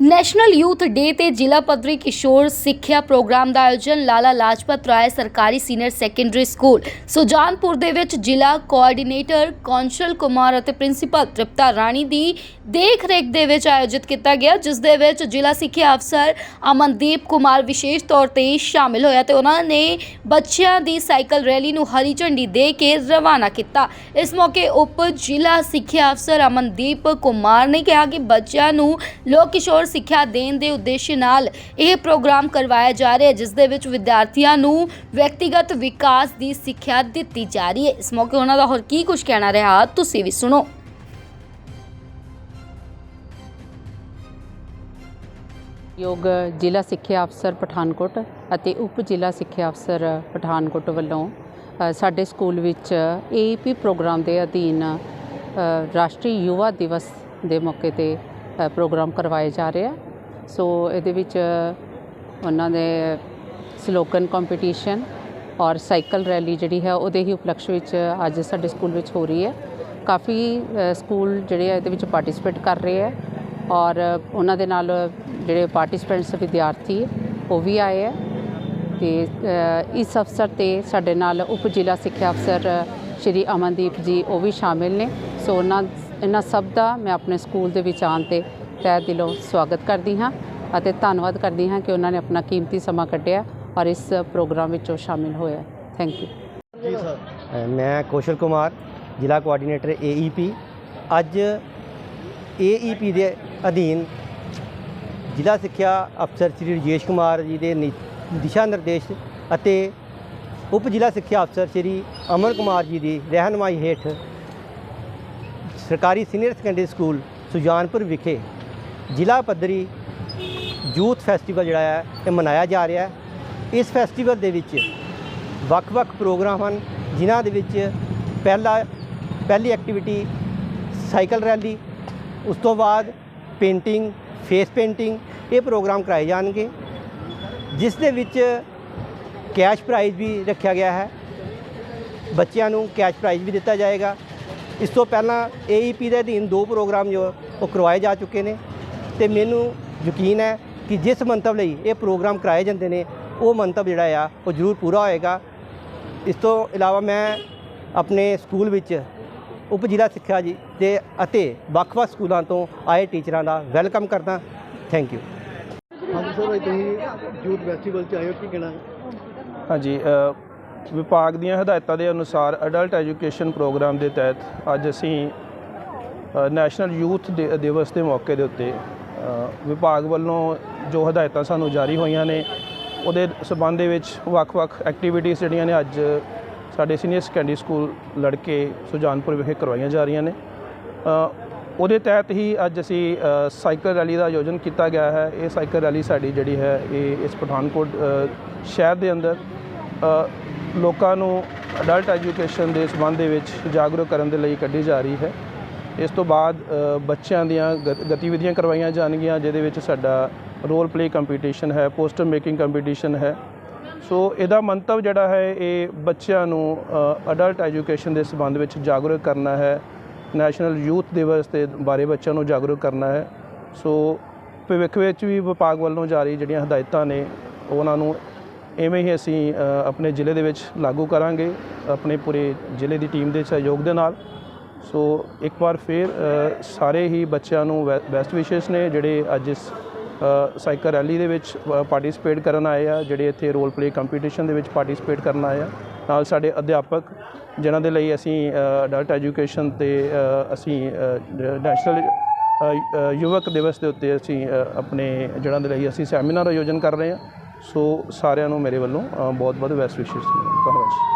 National youth ਡੇ ਤੇ ਜ਼ਿਲ੍ਹਾ ਪੱਧਰੀ ਕਿਸ਼ੋਰ ਸਿੱਖਿਆ ਪ੍ਰੋਗਰਾਮ ਦਾ ਆਯੋਜਨ ਲਾਲਾ ਲਾਜਪਤ ਰਾਏ ਸਰਕਾਰੀ ਸੀਨੀਅਰ ਸੈਕੰਡਰੀ ਸਕੂਲ, ਸੁਜਾਨਪੁਰ ਦੇ ਵਿੱਚ ਜ਼ਿਲ੍ਹਾ ਕੋਆਰਡੀਨੇਟਰ ਕੌਂਸ਼ਲ ਕੁਮਾਰ ਅਤੇ ਪ੍ਰਿੰਸੀਪਲ ਤ੍ਰਿਪਤਾ ਰਾਣੀ ਦੀ ਦੇਖ ਰੇਖ ਦੇ ਵਿੱਚ ਆਯੋਜਿਤ ਕੀਤਾ ਗਿਆ, ਜਿਸ ਦੇ ਵਿੱਚ ਜ਼ਿਲ੍ਹਾ ਸਿੱਖਿਆ ਅਫਸਰ ਅਮਨਦੀਪ ਕੁਮਾਰ ਵਿਸ਼ੇਸ਼ ਤੌਰ ਤੇ ਸ਼ਾਮਿਲ ਹੋਇਆ ਤੇ ਉਹਨਾਂ ਨੇ ਬੱਚਿਆਂ ਦੀ ਸਾਈਕਲ ਰੈਲੀ ਨੂੰ ਹਰੀ ਝੰਡੀ ਦੇ ਕੇ ਰਵਾਨਾ ਕੀਤਾ। ਇਸ ਮੌਕੇ ਉਪ ਜ਼ਿਲ੍ਹਾ ਸਿੱਖਿਆ ਅਫਸਰ ਅਮਨਦੀਪ ਕੁਮਾਰ ਨੇ ਕਿਹਾ ਕਿ ਬੱਚਿਆਂ ਨੂੰ ਲੋਕ ਕਿਸ਼ੋਰ ਸਿੱਖਿਆ ਦੇਣ ਦੇ ਉਦੇਸ਼ ਨਾਲ ਇਹ ਪ੍ਰੋਗਰਾਮ ਕਰਵਾਇਆ ਜਾ ਰਿਹਾ ਹੈ, ਜਿਸ ਦੇ ਵਿੱਚ ਵਿਦਿਆਰਥੀਆਂ ਨੂੰ ਵਿਅਕਤੀਗਤ ਵਿਕਾਸ ਦੀ ਸਿੱਖਿਆ ਦਿੱਤੀ ਜਾ ਰਹੀ ਹੈ। ਇਸ ਮੌਕੇ ਉਹਨਾਂ ਦਾ ਹੋਰ ਕੀ ਕੁਝ ਕਹਿਣਾ ਰਿਹਾ, ਤੁਸੀਂ ਵੀ ਸੁਣੋ। ਯੋਗ ਜ਼ਿਲ੍ਹਾ ਸਿੱਖਿਆ ਅਫਸਰ ਪਠਾਨਕੋਟ ਅਤੇ ਉਪ ਜ਼ਿਲ੍ਹਾ ਸਿੱਖਿਆ ਅਫਸਰ ਪਠਾਨਕੋਟ ਵੱਲੋਂ ਸਾਡੇ ਸਕੂਲ ਵਿੱਚ ਏਈਪੀ ਪ੍ਰੋਗਰਾਮ ਦੇ ਅਧੀਨ ਰਾਸ਼ਟਰੀ ਯੁਵਾ ਦਿਵਸ ਦੇ ਮੌਕੇ ਤੇ ਪ੍ਰੋਗਰਾਮ ਕਰਵਾਏ ਜਾ ਰਹੇ ਆ। ਸੋ ਇਹਦੇ ਵਿੱਚ ਉਹਨਾਂ ਦੇ ਸਲੋਗਨ ਕੰਪੀਟੀਸ਼ਨ ਔਰ ਸਾਈਕਲ ਰੈਲੀ ਜਿਹੜੀ ਹੈ, ਉਹਦੇ ਹੀ ਉਪਲਕਸ਼ ਵਿੱਚ ਅੱਜ ਸਾਡੇ ਸਕੂਲ ਵਿੱਚ ਹੋ ਰਹੀ ਹੈ। ਕਾਫੀ ਸਕੂਲ ਜਿਹੜੇ ਆ, ਇਹਦੇ ਵਿੱਚ ਪਾਰਟਿਸਿਪੇਟ ਕਰ ਰਹੇ ਆ ਔਰ ਉਹਨਾਂ ਦੇ ਨਾਲ ਜਿਹੜੇ ਪਾਰਟਿਸਪੈਂਟਸ, ਵਿਦਿਆਰਥੀ, ਉਹ ਵੀ ਆਏ ਹੈ। ਤੇ ਇਸ ਅਵਸਰ ਤੇ ਸਾਡੇ ਨਾਲ ਉਪ ਜ਼ਿਲ੍ਹਾ ਸਿੱਖਿਆ ਅਫਸਰ ਸ਼੍ਰੀ ਅਮਨਦੀਪ ਜੀ, ਉਹ ਵੀ ਸ਼ਾਮਿਲ ਨੇ। ਸੋ ਉਹਨਾਂ ਇਹਨਾਂ ਸਭ ਦਾ ਮੈਂ ਆਪਣੇ ਸਕੂਲ ਦੇ ਵਿੱਚ ਆਉਣ ਤੇ ਤਹਿ ਦਿਲੋਂ ਸਵਾਗਤ ਕਰਦੀ ਹਾਂ ਅਤੇ ਧੰਨਵਾਦ ਕਰਦੀ ਹਾਂ ਕਿ ਉਹਨਾਂ ਨੇ ਆਪਣਾ ਕੀਮਤੀ ਸਮਾਂ ਕੱਢਿਆ ਔਰ ਇਸ ਪ੍ਰੋਗਰਾਮ ਵਿੱਚ ਉਹ ਸ਼ਾਮਿਲ ਹੋਇਆ। ਥੈਂਕ ਯੂ ਮੈਂ ਕੌਸ਼ਲ ਕੁਮਾਰ, ਜ਼ਿਲ੍ਹਾ ਕੋਆਰਡੀਨੇਟਰ ਏਈਪੀ ਅੱਜ ਏਈਪੀ ਦੇ ਅਧੀਨ ਜ਼ਿਲ੍ਹਾ ਸਿੱਖਿਆ ਅਫਸਰ ਸ੍ਰੀ ਰਜੇਸ਼ ਕੁਮਾਰ ਜੀ ਦੇ ਨਿ- ਦਿਸ਼ਾ ਨਿਰਦੇਸ਼ ਅਤੇ ਉਪ ਜ਼ਿਲ੍ਹਾ ਸਿੱਖਿਆ ਅਫਸਰ ਸ੍ਰੀ ਅਮਨ ਕੁਮਾਰ ਜੀ ਦੀ ਰਹਿਨਮਾਈ ਹੇਠ ਸਰਕਾਰੀ ਸੀਨੀਅਰ ਸੈਕੰਡਰੀ ਸਕੂਲ ਸੁਜਾਨਪੁਰ ਵਿਖੇ ਜ਼ਿਲ੍ਹਾ ਪੱਧਰੀ ਯੂਥ ਫੈਸਟੀਵਲ ਜਿਹੜਾ ਹੈ ਇਹ ਮਨਾਇਆ ਜਾ ਰਿਹਾ ਹੈ। ਇਸ ਫੈਸਟੀਵਲ ਦੇ ਵਿੱਚ ਵੱਖ-ਵੱਖ ਪ੍ਰੋਗਰਾਮ ਹਨ, ਜਿਨ੍ਹਾਂ ਦੇ ਵਿੱਚ ਪਹਿਲਾ, ਪਹਿਲੀ ਐਕਟੀਵਿਟੀ ਸਾਈਕਲ ਰੈਲੀ, ਉਸ ਤੋਂ ਬਾਅਦ ਪੇਂਟਿੰਗ, ਫੇਸ ਪੇਂਟਿੰਗ ਇਹ ਪ੍ਰੋਗਰਾਮ ਕਰਾਏ ਜਾਣਗੇ, ਜਿਸ ਦੇ ਵਿੱਚ ਕੈਸ਼ ਪ੍ਰਾਈਜ਼ ਵੀ ਰੱਖਿਆ ਗਿਆ ਹੈ। ਬੱਚਿਆਂ ਨੂੰ ਕੈਸ਼ ਪ੍ਰਾਈਜ਼ ਵੀ ਦਿੱਤਾ ਜਾਏਗਾ। ਇਸ ਤੋਂ ਪਹਿਲਾਂ ਏਈਪੀ ਦੇ ਅਧੀਨ ਦੋ ਪ੍ਰੋਗਰਾਮ ਜੋ ਉਹ ਕਰਵਾਏ ਜਾ ਚੁੱਕੇ ਨੇ ਤੇ ਮੈਨੂੰ ਯਕੀਨ ਹੈ ਕਿ ਜਿਸ ਮੰਤਵ ਲਈ ਇਹ ਪ੍ਰੋਗਰਾਮ ਕਰਾਏ ਜਾਂਦੇ ਨੇ ਉਹ ਮੰਤਵ ਜਿਹੜਾ ਆ ਉਹ ਜ਼ਰੂਰ ਪੂਰਾ ਹੋਏਗਾ। ਇਸ ਤੋਂ ਇਲਾਵਾ ਮੈਂ ਆਪਣੇ ਸਕੂਲ ਵਿੱਚ ਉਪ ਜ਼ਿਲ੍ਹਾ ਸਿੱਖਿਆ ਜੀ ਦੇ ਅਤੇ ਵੱਖ-ਵੱਖ ਸਕੂਲਾਂ ਤੋਂ ਆਏ ਟੀਚਰਾਂ ਦਾ ਵੈਲਕਮ ਕਰਦਾ। ਥੈਂਕ ਯੂ ਹਾਂਜੀ ਸਰ ਅੱਜ ਤੁਸੀਂ ਯੂਥ ਫੈਸਟੀਵਲ ਚ ਆਏ ਹੋ ਕੀ ਕਹਿਣਾ ਹਾਂਜੀ ਵਿਭਾਗ ਦੀਆਂ ਹਦਾਇਤਾਂ ਦੇ ਅਨੁਸਾਰ ਅਡਲਟ ਐਜੂਕੇਸ਼ਨ ਪ੍ਰੋਗਰਾਮ ਦੇ ਤਹਿਤ ਅੱਜ ਅਸੀਂ ਨੈਸ਼ਨਲ ਯੂਥ ਦਿ- ਦਿਵਸ ਦੇ ਮੌਕੇ ਦੇ ਉੱਤੇ ਵਿਭਾਗ ਵੱਲੋਂ ਜੋ ਹਦਾਇਤਾਂ ਸਾਨੂੰ ਜਾਰੀ ਹੋਈਆਂ ਨੇ, ਉਹਦੇ ਸਬੰਧ ਦੇ ਵਿੱਚ ਵੱਖ-ਵੱਖ ਐਕਟੀਵਿਟੀਜ਼ ਜਿਹੜੀਆਂ ਨੇ ਅੱਜ ਸਾਡੇ ਸੀਨੀਅਰ ਸੈਕੰਡਰੀ ਸਕੂਲ ਲੜਕੇ ਸੁਜਾਨਪੁਰ ਵਿਖੇ ਕਰਵਾਈਆਂ ਜਾ ਰਹੀਆਂ ਨੇ। ਉਹਦੇ ਤਹਿਤ ਹੀ ਅੱਜ ਅਸੀਂ ਸਾਈਕਲ ਰੈਲੀ ਦਾ ਆਯੋਜਨ ਕੀਤਾ ਗਿਆ ਹੈ। ਇਹ ਸਾਈਕਲ ਰੈਲੀ ਸਾਡੀ ਜਿਹੜੀ ਹੈ, ਇਹ ਇਸ ਪਠਾਨਕੋਟ ਸ਼ਹਿਰ ਦੇ ਅੰਦਰ ਲੋਕਾਂ ਨੂੰ ਅਡਲਟ ਐਜੂਕੇਸ਼ਨ ਦੇ ਸੰਬੰਧ ਦੇ ਵਿੱਚ ਜਾਗਰੂਕ ਕਰਨ ਦੇ ਲਈ ਕੱਢੀ ਜਾ ਰਹੀ ਹੈ। ਇਸ ਤੋਂ ਬਾਅਦ ਬੱਚਿਆਂ ਦੀਆਂ ਗ- ਗਤੀਵਿਧੀਆਂ ਕਰਵਾਈਆਂ ਜਾਣਗੀਆਂ, ਜਿਹਦੇ ਵਿੱਚ ਸਾਡਾ ਰੋਲ ਪਲੇ ਕੰਪੀਟੀਸ਼ਨ ਹੈ ਪੋਸਟਰ ਮੇਕਿੰਗ ਕੰਪੀਟੀਸ਼ਨ ਹੈ। ਸੋ ਇਹਦਾ ਮੰਤਵ ਜਿਹੜਾ ਹੈ, ਇਹ ਬੱਚਿਆਂ ਨੂੰ ਅਡਲਟ ਐਜੂਕੇਸ਼ਨ ਦੇ ਸੰਬੰਧ ਵਿੱਚ ਜਾਗਰੂਕ ਕਰਨਾ ਹੈ। ਨੈਸ਼ਨਲ ਯੂਥ ਦਿਵਸ ਦੇ ਬਾਰੇ ਬੱਚਿਆਂ ਨੂੰ ਜਾਗਰੂਕ ਕਰਨਾ ਹੈ। ਸੋ ਭਵਿੱਖ ਵਿੱਚ ਵੀ ਵਿਭਾਗ ਵੱਲੋਂ ਜਾਰੀ ਜਿਹੜੀਆਂ ਹਦਾਇਤਾਂ ਨੇ, ਉਹਨਾਂ ਨੂੰ ਐਵੇਂ ਹੀ ਅਸੀਂ ਆਪਣੇ ਜ਼ਿਲ੍ਹੇ ਦੇ ਵਿੱਚ ਲਾਗੂ ਕਰਾਂਗੇ, ਆਪਣੇ ਪੂਰੇ ਜ਼ਿਲ੍ਹੇ ਦੀ ਟੀਮ ਦੇ ਸਹਿਯੋਗ ਦੇ ਨਾਲ। ਸੋ ਇੱਕ ਵਾਰ ਫਿਰ ਸਾਰੇ ਹੀ ਬੱਚਿਆਂ ਨੂੰ ਬੈਸਟ ਵਿਸ਼ੇਸ ਨੇ, ਜਿਹੜੇ ਅੱਜ ਇਸ ਸਾਈਕਲ ਰੈਲੀ ਦੇ ਵਿੱਚ ਪਾਰਟਿਸਿਪੇਟ ਕਰਨ ਆਏ ਆ, ਜਿਹੜੇ ਇੱਥੇ ਰੋਲ ਪਲੇ ਕੰਪੀਟੀਸ਼ਨ ਦੇ ਵਿੱਚ ਪਾਰਟਿਸਿਪੇਟ ਕਰਨ ਆਏ ਆ। ਨਾਲ ਸਾਡੇ ਅਧਿਆਪਕ, ਜਿਨ੍ਹਾਂ ਦੇ ਲਈ ਅਸੀਂ ਅਡਲਟ ਐਜੂਕੇਸ਼ਨ ਤੇ ਅਸੀਂ ਨੈਸ਼ਨਲ ਯੁਵਕ ਦਿਵਸ ਦੇ ਉੱਤੇ ਅਸੀਂ ਆਪਣੇ ਜਿਹਨਾਂ ਦੇ ਲਈ ਅਸੀਂ ਸੈਮੀਨਾਰ ਆਯੋਜਨ ਕਰ ਰਹੇ ਹਾਂ ਸੋ ਸਾਰਿਆਂ ਨੂੰ ਮੇਰੇ ਵੱਲੋਂ ਬਹੁਤ ਬਹੁਤ ਬੈਸਟ ਵਿਸ਼ੇਸ ਧੰਨਵਾਦ। ਜੀ